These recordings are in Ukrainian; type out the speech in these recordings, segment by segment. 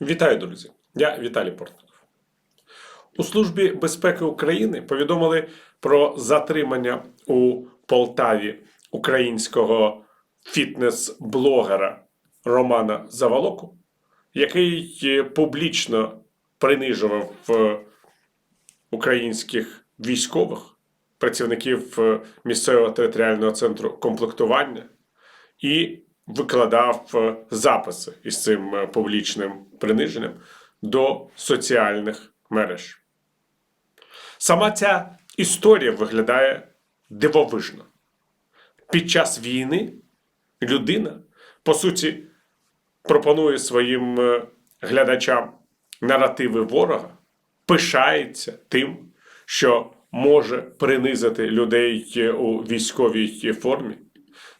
Вітаю, друзі! Я Віталій Портников. У Службі безпеки України повідомили про затримання у Полтаві українського фітнес-блогера Романа Заволоку, який е, публічно принижував е, українських військових, працівників е, місцевого територіального центру комплектування і викладав е, записи із цим е, публічним приниженням до соціальних мереж. Сама ця історія виглядає дивовижно. Під час війни людина, по суті, пропонує своїм е, глядачам наративи ворога, пишається тим, що може принизити людей у військовій формі,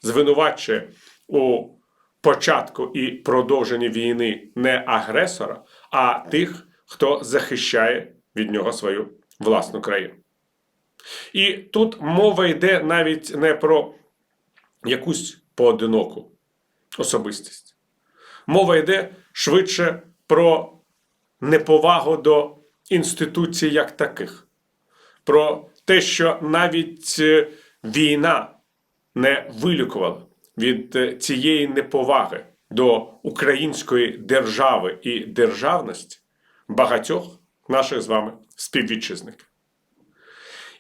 звинувачує у початку і продовженні війни не агресора, а тих, хто захищає від нього свою власну країну. І тут мова йде навіть не про якусь поодиноку особистість. Мова йде швидше про неповагу до інституцій як таких, про те, що навіть е, війна не вилікувала від е, цієї неповаги до української держави і державності багатьох наших з вами співвітчизників.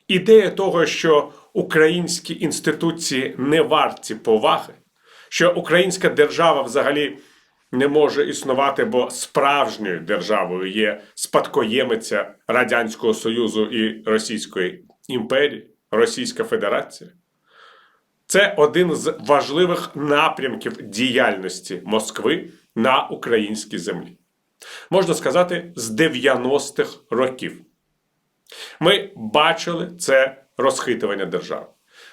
Ідея того, що українські інституції не варті поваги, що українська держава взагалі не може існувати, бо справжньою державою є спадкоємиця Радянського Союзу і Російської імперії, Російська Федерація. Це один з важливих напрямків діяльності Москви на українській землі. Можна сказати, з 90-х років. Ми бачили це розхитування держави.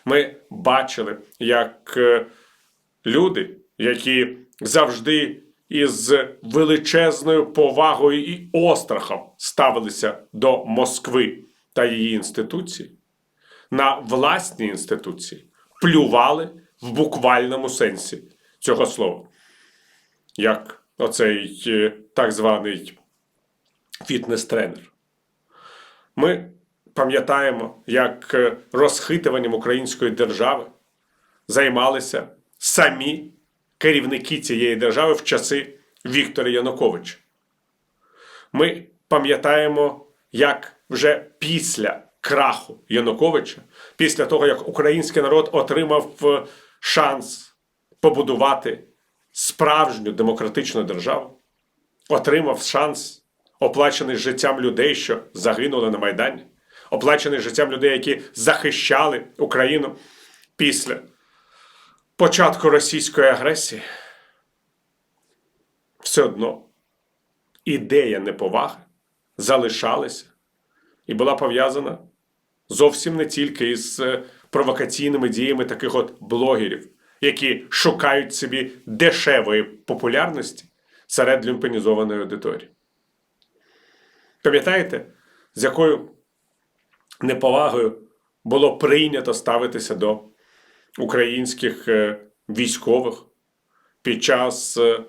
Ми бачили, як е, люди, які завжди із величезною повагою і острахом ставилися до Москви та її інституцій, на власні інституції плювали в буквальному сенсі цього слова. Як оцей е, так званий фітнес-тренер. Ми пам'ятаємо, як е, розхитуванням української держави займалися самі керівники цієї держави в часи Віктора Януковича. Ми пам'ятаємо, як вже після краху Януковича, після того, як український народ отримав е, шанс побудувати справжню демократичну державу, отримав шанс, оплачений життям людей, що загинули на Майдані, оплачений життям людей, які захищали Україну після початку російської агресії. Все одно ідея неповаги залишалася і була пов'язана зовсім не тільки із е, провокаційними діями таких от блогерів, які шукають собі дешевої популярності серед люмпенізованої аудиторії. Пам'ятаєте, з якою неповагою було прийнято ставитися до українських е, військових під час е,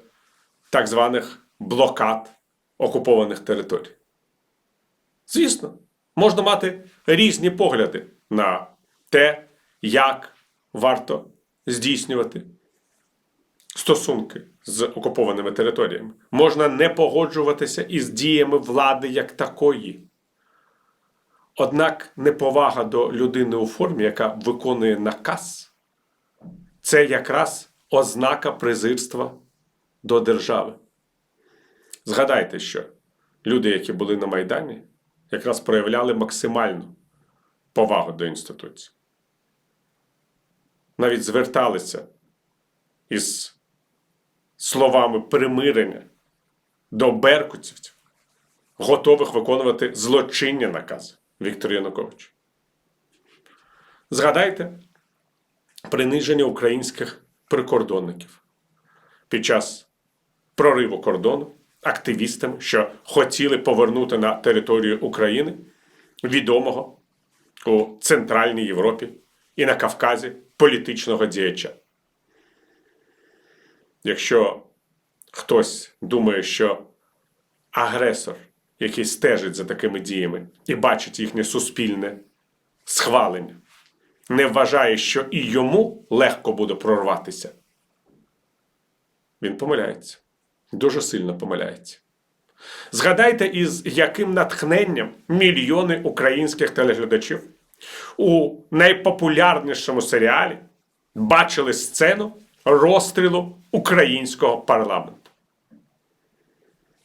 так званих блокад окупованих територій? Звісно, можна мати різні погляди на те, як варто здійснювати стосунки з окупованими територіями. Можна не погоджуватися із діями влади як такої. Однак неповага до людини у формі, яка виконує наказ, це якраз ознака презирства до держави. Згадайте, що люди, які були на Майдані, якраз проявляли максимальну повагу до інституції. Навіть зверталися із словами примирення до беркутівців, готових виконувати злочинні накази Віктора Януковича. Згадайте приниження українських прикордонників під час прориву кордону активістами, що хотіли повернути на територію України відомого у Центральній Європі і на Кавказі політичного діяча. Якщо хтось думає, що агресор, який стежить за такими діями і бачить їхнє суспільне схвалення, не вважає, що і йому легко буде прорватися, він помиляється. Дуже сильно помиляється. Згадайте, із яким натхненням мільйони українських телеглядачів у найпопулярнішому серіалі бачили сцену розстрілу українського парламенту.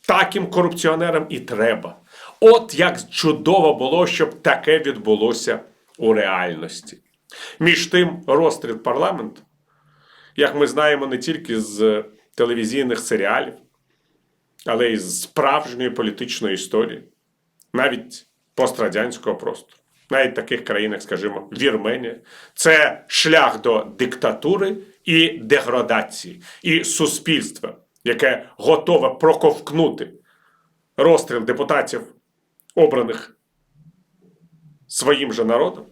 Таким корупціонерам і треба. От як чудово було, щоб таке відбулося у реальності. Між тим, розстріл парламенту, як ми знаємо, не тільки з телевізійних серіалів, але й з справжньої політичної історії, навіть пострадянського простору, навіть в таких країнах, скажімо, Вірменія, це шлях до диктатури і деградації, і суспільства, яке готове проковкнути розстріл депутатів, обраних своїм же народом,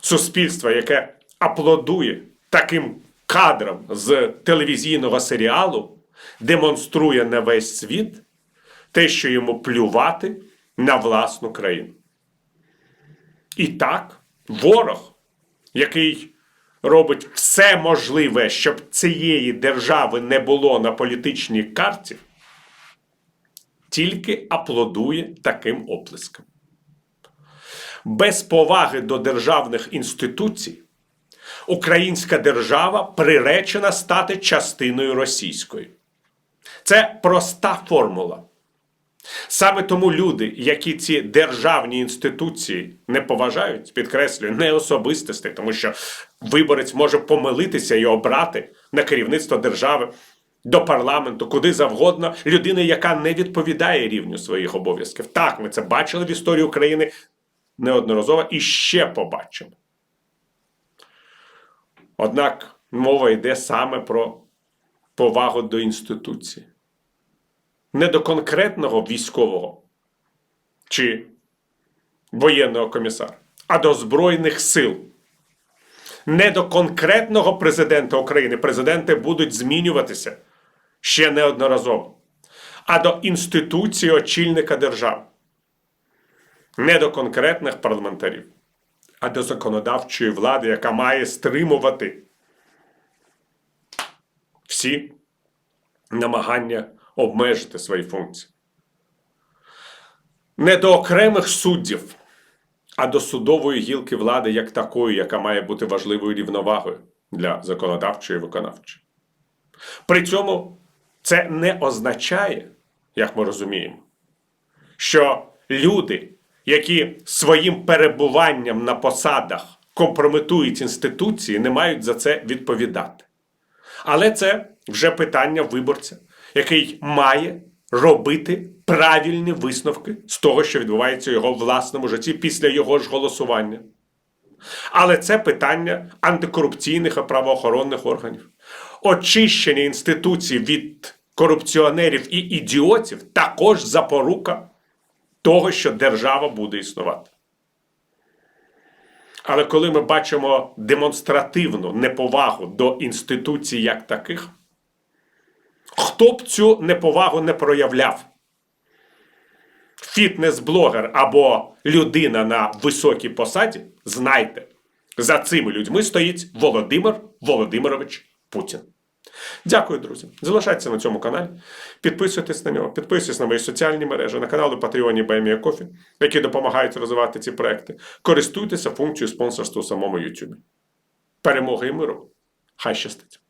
суспільство, яке аплодує таким кадрам з телевізійного серіалу, демонструє на весь світ те, що йому плювати на власну країну. І так, ворог, який робить все можливе, щоб цієї держави не було на політичній карті, тільки аплодує таким оплеском. Без поваги до державних інституцій українська держава приречена стати частиною російської. Це проста формула. Саме тому люди, які ці державні інституції не поважають, підкреслюю, не особистості, тому що виборець може помилитися і обрати на керівництво держави до парламенту, куди завгодно, людина, яка не відповідає рівню своїх обов'язків. Так, ми це бачили в історії України неодноразово і ще побачимо. Однак мова йде саме про повагу до інституції. Не до конкретного військового чи воєнного комісара, а до Збройних сил. Не до конкретного президента України. Президенти будуть змінюватися ще неодноразово, а до інституції очільника держави. Не до конкретних парламентарів, а до законодавчої влади, яка має стримувати всі намагання обмежити свої функції. Не до окремих суддів, а до судової гілки влади як такої, яка має бути важливою рівновагою для законодавчої і виконавчої. При цьому це не означає, як ми розуміємо, що люди, які своїм перебуванням на посадах компрометують інституції, не мають за це відповідати. Але це вже питання виборця, який має робити правильні висновки з того, що відбувається в його власному житті після його ж голосування. Але це питання антикорупційних і правоохоронних органів. Очищення інституцій від корупціонерів і ідіотів також запорука того, що держава буде існувати. Але коли ми бачимо демонстративну неповагу до інституцій як таких, хто б цю неповагу не проявляв? Фітнес-блогер або людина на високій посаді, знайте, за цими людьми стоїть Володимир Володимирович Путін. Дякую, друзі. Залишайтеся на цьому каналі. Підписуйтесь на нього, підписуйтесь на мої соціальні мережі, на канали Patreon і Баймія Кофі, які допомагають розвивати ці проекти. Користуйтеся функцією спонсорства у самому YouTube. Перемоги і миру! Хай щастить!